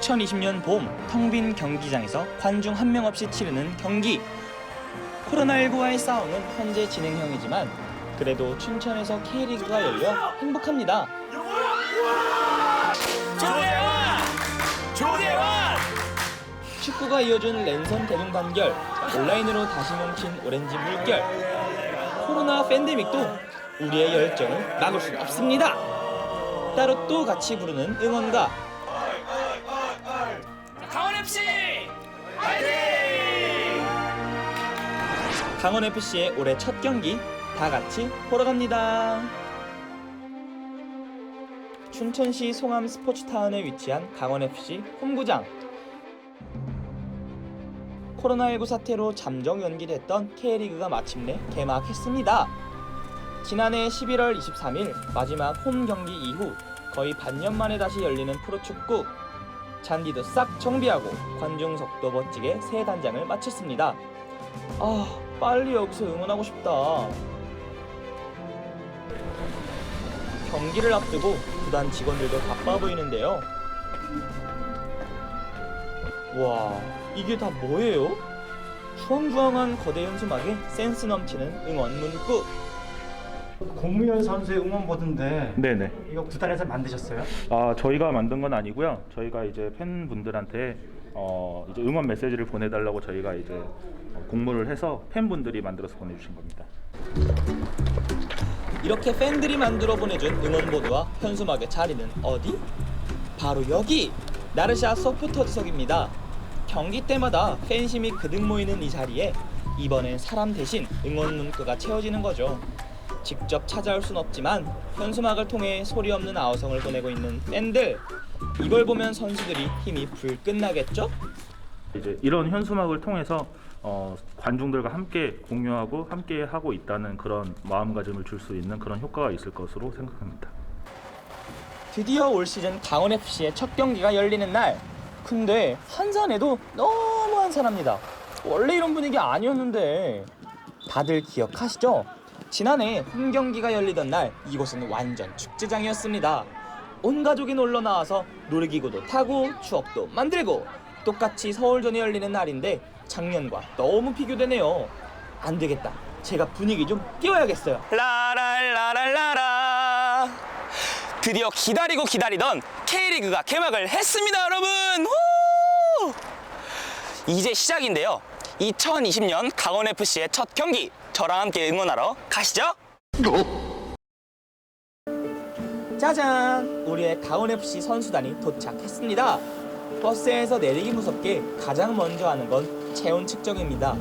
2020년 봄 텅 빈 경기장에서 관중 한 명 없이 치르는 경기. 코로나19와의 싸움은 현재 진행형이지만 그래도 춘천에서 K리그가 열려 행복합니다. 조대환! 조대환! 축구가 이어준 랜선 대동 단결, 온라인으로 다시 멈춘 오렌지 물결. 코로나 팬데믹도 우리의 열정을 막을 수 없습니다. 따로 또 같이 부르는 응원가. 강원 FC의 올해 첫 경기 다 같이 보러 갑니다. 춘천시 송암 스포츠타운에 위치한 강원 FC 홈구장. 코로나19 사태로 잠정 연기됐던 K리그가 마침내 개막했습니다. 지난해 11월 23일 마지막 홈 경기 이후 거의 반년 만에 다시 열리는 프로축구. 잔디도 싹 정비하고 관중석도 멋지게 새 단장을 마쳤습니다. 아, 빨리 여기서 응원하고 싶다. 경기를 앞두고 구단 직원들도 바빠 보이는데요. 와, 이게 다 뭐예요? 주황주황한 거대 현수막에 센스 넘치는 응원 문구. 공무현 선수의 응원 보드인데 네네. 이거 구단에서 만드셨어요? 아 저희가 만든 건 아니고요. 저희가 이제 팬분들한테 어 이제 응원 메시지를 보내달라고 저희가 이제 어, 공모를 해서 팬분들이 만들어서 보내주신 겁니다. 이렇게 팬들이 만들어 보내준 응원보드와 현수막의 자리는 어디? 바로 여기! 나르샤 서포터즈석입니다. 경기 때마다 팬심이 그득 모이는 이 자리에 이번엔 사람 대신 응원 문구가 채워지는 거죠. 직접 찾아올 순 없지만 현수막을 통해 소리 없는 아우성을 보내고 있는 팬들 이걸 보면 선수들이 힘이 불끝나겠죠? 이제 이런 현수막을 통해서 어, 관중들과 함께 공유하고 함께 하고 있다는 그런 마음가짐을 줄 수 있는 그런 효과가 있을 것으로 생각합니다. 드디어 올 시즌 강원 FC의 첫 경기가 열리는 날. 근데 한산에도 너무 한산합니다. 원래 이런 분위기 아니었는데. 다들 기억하시죠? 지난해 홈 경기가 열리던 날 이곳은 완전 축제장이었습니다. 온 가족이 놀러 나와서 놀이기구도 타고 추억도 만들고 똑같이 서울전이 열리는 날인데 작년과 너무 비교되네요. 안 되겠다. 제가 분위기 좀 띄워야겠어요. 라랄라랄라라 드디어 기다리고 기다리던 K리그가 개막을 했습니다 여러분 후! 이제 시작인데요 2020년 강원FC의 첫 경기 저랑 함께 응원하러 가시죠 짜잔! 우리의 강원 FC 선수단이 도착했습니다. 버스에서 내리기 무섭게 가장 먼저 하는 건 체온 측정입니다.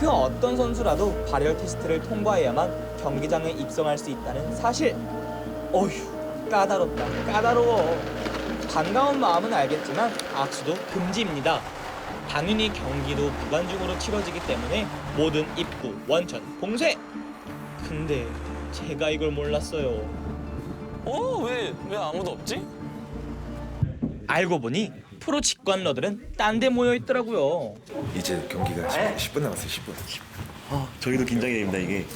그 어떤 선수라도 발열 테스트를 통과해야만 경기장에 입성할 수 있다는 사실. 어휴, 까다롭다, 까다로워. 반가운 마음은 알겠지만 악수도 금지입니다. 당연히 경기도 무관중으로 치러지기 때문에 모든 입구 원천 봉쇄. 근데 제가 이걸 몰랐어요. 어? 왜, 왜 아무도 없지? 알고 보니 프로 직관러들은 딴 데 모여 있더라고요. 이제 경기가 10, 분 남았어요. 10분. 아, 저희도 긴장이 됩니다. 이게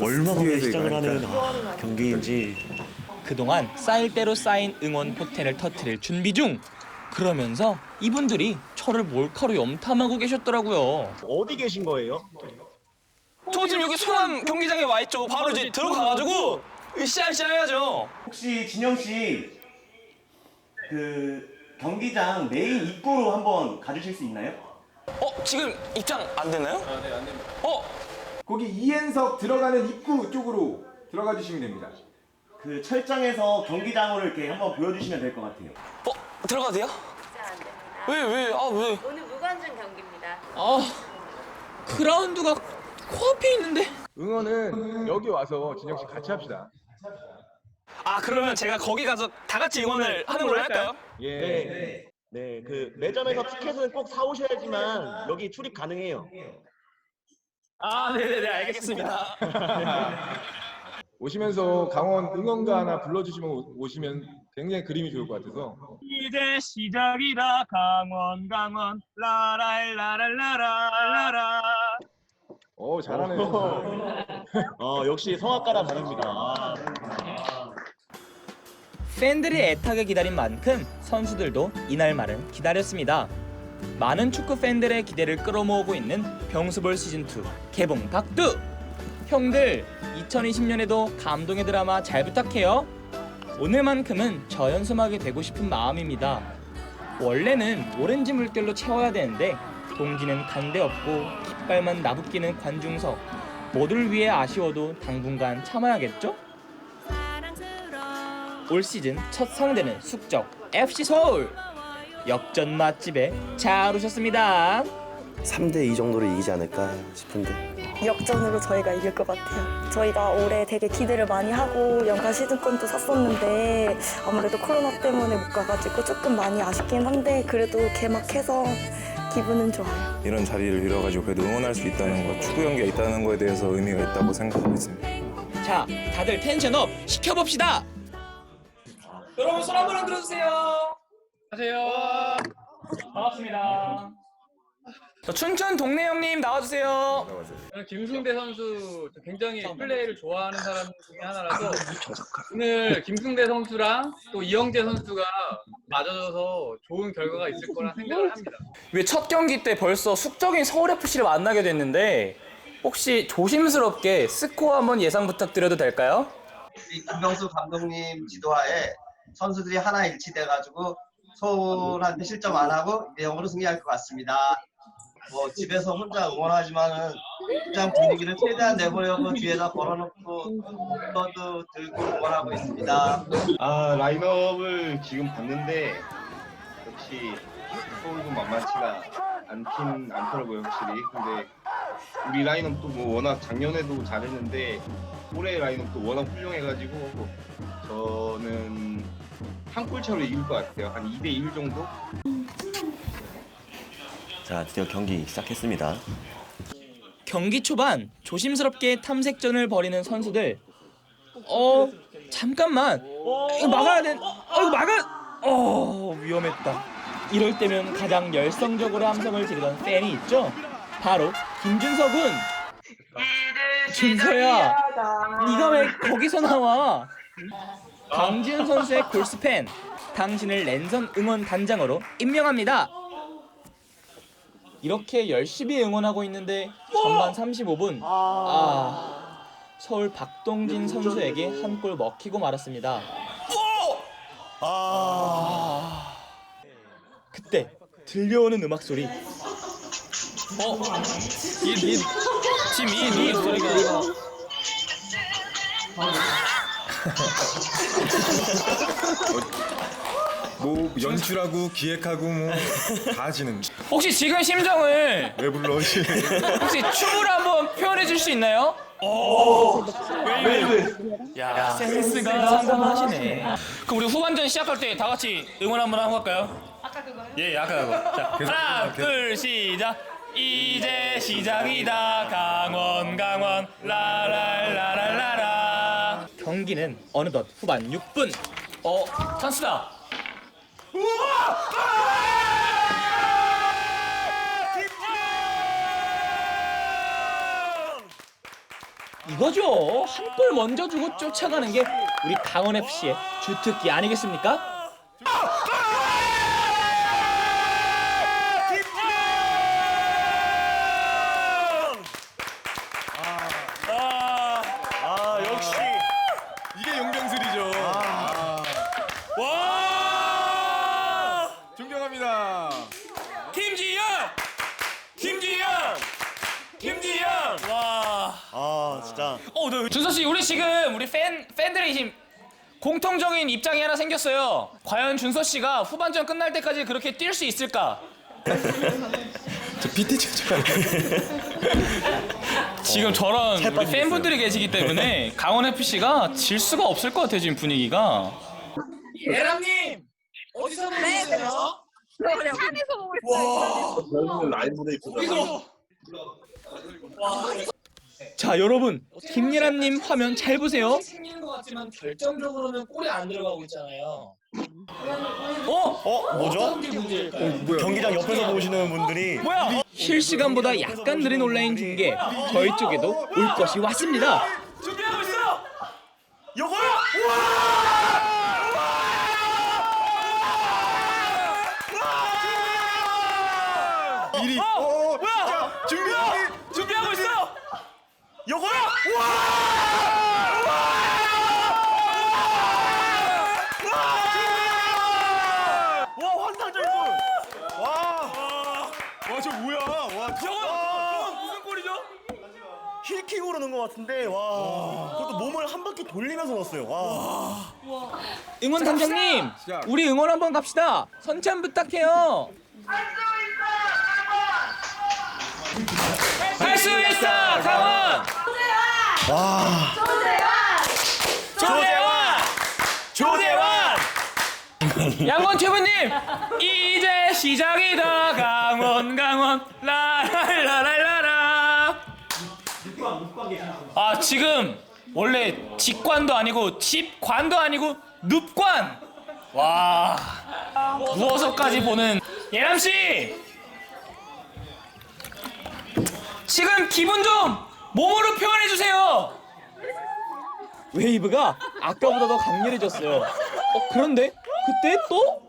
얼마 만에 스튜디오에서 시작을 하는. 아, 경기인지 그동안 쌓일 대로 쌓인 응원 포텐을 터트릴 준비 중. 그러면서 이분들이 저를 몰카로 염탐하고 계셨더라고요. 어디 계신 거예요? 저 지금 여기 송암 경기장에 와 있죠 바로 이제 들어가가지고 으쌰으쌰 해야죠 혹시 진영 씨, 그 경기장 메인 입구로 한번 가주실 수 있나요? 어? 지금 입장 안 되나요? 아네안 됩니다 어? 거기 이엔석 들어가는 입구 쪽으로 들어가 주시면 됩니다. 그 철장에서 경기장으로 이렇게 한번 보여주시면 될 것 같아요. 어? 들어가도 돼요? 안 됩니다. 왜 왜? 아 왜? 오늘 무관중 경기입니다. 아, 그라운드가 코앞에 있는데. 응원은 여기 와서 진영 씨 같이 합시다. 아 그러면 제가 거기 가서 다 같이 응원을 하는 걸로 할까요? 예. 네, 그 매점에서 티켓은 꼭 사오셔야지만 여기 출입 가능해요. 아 네네네 알겠습니다 오시면서 강원 응원가 하나 불러주시면 오- 오시면 굉장히 그림이 좋을 것 같아서. 이제 시작이다 강원 강원 라랄라랄라라라 오 잘하네요. 어, 역시 성악가라 다릅니다. 아. 팬들이 애타게 기다린 만큼 선수들도 이날만을 기다렸습니다. 많은 축구 팬들의 기대를 끌어모으고 있는 병수볼 시즌2 개봉 박두! 형들 2020년에도 감동의 드라마 잘 부탁해요. 오늘만큼은 저연소하게 되고 싶은 마음입니다. 원래는 오렌지 물결로 채워야 되는데 동지는 간데 없고 깃발만 나부끼는 관중석 모두를 위해 아쉬워도 당분간 참아야겠죠? 올 시즌 첫 상대는 숙적 FC 서울 역전 맛집에 잘 오셨습니다. 3대 2 정도로 이기지 않을까 싶은데 역전으로 저희가 이길 것 같아요. 저희가 올해 되게 기대를 많이 하고 연간 시즌권도 샀었는데 아무래도 코로나 때문에 못 가가지고 조금 많이 아쉽긴 한데 그래도 개막해서 기분은 좋아요. 이런 자리를 빌어가지고 그래도 응원할 수 있다는 것, 축구 경기가 있다는 거에 대해서 의미가 있다고 생각하고 있습니다. 자, 다들 텐션 업 시켜봅시다. 여러분 손 한번 흔들어 주세요. 안녕하세요. 반갑습니다. 저 춘천 동네 형님 나와주세요. 저는 김승대 선수 굉장히 플레이를 좋아하는 사람 중에 하나라서 오늘 김승대 선수랑 또 이영재 선수가 맞아줘서 좋은 결과가 있을 거라 생각을 합니다. 왜 첫 경기 때 벌써 숙적인 서울 FC를 만나게 됐는데 혹시 조심스럽게 스코어 한번 예상 부탁드려도 될까요? 김병수 감독님 지도하에 선수들이 하나 일치돼가지고 서울한테 실점 안 하고 2대0으로 승리할 것 같습니다. 뭐 집에서 혼자 응원하지만은 현장 분위기를 최대한 내보려고 뒤에다 걸어놓고 저도 들고 응원하고 있습니다. 아 라인업을 지금 봤는데 역시 서울도 만만치가 않긴 않더라고요 확실히. 근데 우리 라인업도 뭐 워낙 작년에도 잘했는데 올해 라인업도 워낙 훌륭해가지고 저는 한 골 차로 이길 것 같아요. 한 2대 1 정도? 자 드디어 경기 시작했습니다 경기 초반 조심스럽게 탐색전을 벌이는 선수들. 어 잠깐만 이거 막아야 돼. 어 이거 막아. 어 위험했다. 이럴 때면 가장 열성적으로 함성을 지르던 팬이 있죠. 바로 김준석군. 준서야, 네가 왜 거기서 나와? 강지훈 선수의 골스 팬, 당신을 랜선 응원 단장으로 임명합니다. 이렇게 열심히 응원하고 있는데 전반 35분 아 서울 박동진 선수에게 한 골 먹히고 말았습니다. 아 그때 들려오는 음악 소리. 어? 이, 이, 지금 이 노래 소리가 뭐 연출하고 기획하고 뭐다 하시는 혹시 지금 심정을 왜 불러? 혹시 춤으로 한번 표현해 줄 수 있나요? 야, 센스가 상당하시네. 그럼 우리 후반전 시작할 때 다 같이 응원 한번 하고 갈까요? 아까 그거요? 예, 아까 그거. 자, 하나, 둘, 시작. 이제 시작이다. 강원, 강원, 라랄라랄라라. 경기는 어느덧 후반 6분. 어, 찬스다. 이거죠. 한 골 먼저 주고 쫓아가는 게 우리 강원 FC의 주특기 아니겠습니까? 아 역시 이게 용병술이죠. 와 존경합니다. 김지현! 김지현! 김지현! 와. 아 진짜 어, 네. 준서 씨, 우리 지금 우리 팬 팬들이 지금 공통적인 입장이 하나 생겼어요. 과연 준서 씨가 후반전 끝날 때까지 그렇게 뛸 수 있을까? 저 PT 체조가 지금 저런 우리 빠지겠어요. 팬분들이 계시기 때문에 강원 FC가 질 수가 없을 것 같아요 지금 분위기가. 예람님 어디서 보셨어요? 산에서 보고 있어요. 자 여러분 김예람님 화면 잘 보세요. 생기는 것 같지만 결정적으로는 골에 안 들어가고 있잖아요. 어? 어 뭐죠? 경기장 옆에서 보시는 분들이 뭐야? 실시간보다 약간 느린 온라인 중계 저희 쪽에도 올 것이 왔습니다. 준비하고 있어. 요거요. 요거요! 와! 와! 와! 환상적인 골! 와! 와, 저 뭐야? 와, 저건, 저건 무슨 골이죠? 힐킥으로 넣은 것 같은데 와. 그것도 몸을 한 바퀴 돌리면서 넣었어요. 와. 응원 담장님, 우리 응원 한번 갑시다. 선참 부탁해요. 할 수 있어, 강원. 와. 조대원, 조대원. 양원 최부님, 이제 시작이다. 강원, 강원, 라라라라라라. 아 지금 원래 직관도 아니고 집관도 아니고 눕관. 와 누워서까지 보는 예람 씨. 지금 기분 좀 몸으로 표현해 주세요. 웨이브가 아까보다 더 강렬해졌어요. 어 그런데 그때 또?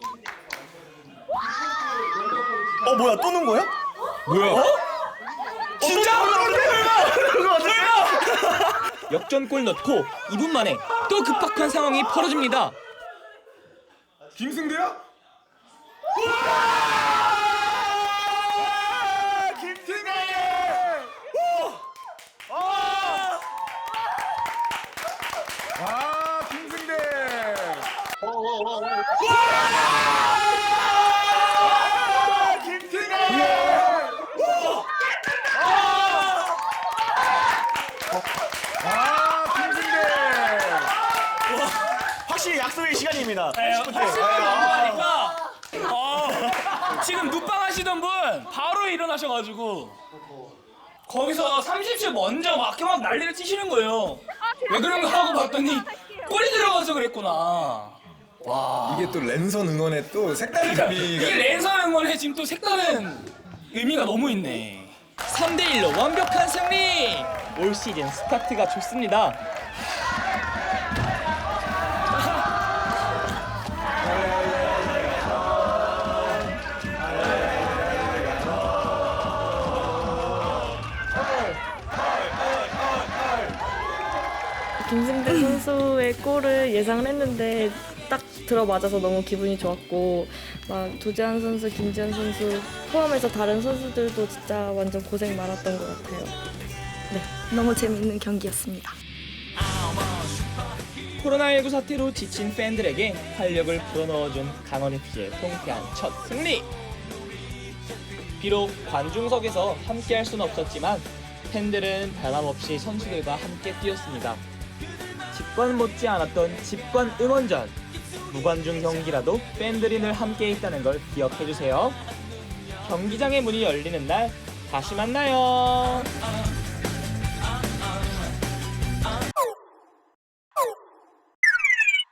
어 뭐야 또 넣은 거야? 뭐야? 어? 진짜? 역전골 넣고 2분 만에 또 급박한 상황이 벌어집니다. 김승대야? 김승대! 아 김승대. 아 김승대. 확실히 약속의 시간입니다. 네, 30분 때. 하니까 어, 지금 눕방 하시던 분 바로 일어나셔가지고 거기서 30초 먼저 막, 이렇게 막 난리를 치시는 거예요. 왜 그런가 하고 봤더니 골이 들어가서 그랬구나. 와. 이게 또 랜선 응원에 또 색다른 재미가. 이게 랜선 응원에 지금 또 색다른 의미가 너무 있네. 3대 1로 완벽한 승리! 올 시즌 스타트가 좋습니다. 김승대 선수의 골을 예상을 했는데 딱 들어맞아서 너무 기분이 좋았고 막 도재환 선수, 김지현 선수 포함해서 다른 선수들도 진짜 완전 고생 많았던 것 같아요. 네, 너무 재밌는 경기였습니다. 코로나19 사태로 지친 팬들에게 활력을 불어넣어준 강원FC의 통쾌한 첫 승리! 비록 관중석에서 함께할 수는 없었지만 팬들은 변함없이 선수들과 함께 뛰었습니다. 직관 못지 않았던 직관 응원전! 무관중 경기라도 팬들이 늘 함께 있다는 걸 기억해주세요. 경기장의 문이 열리는 날 다시 만나요.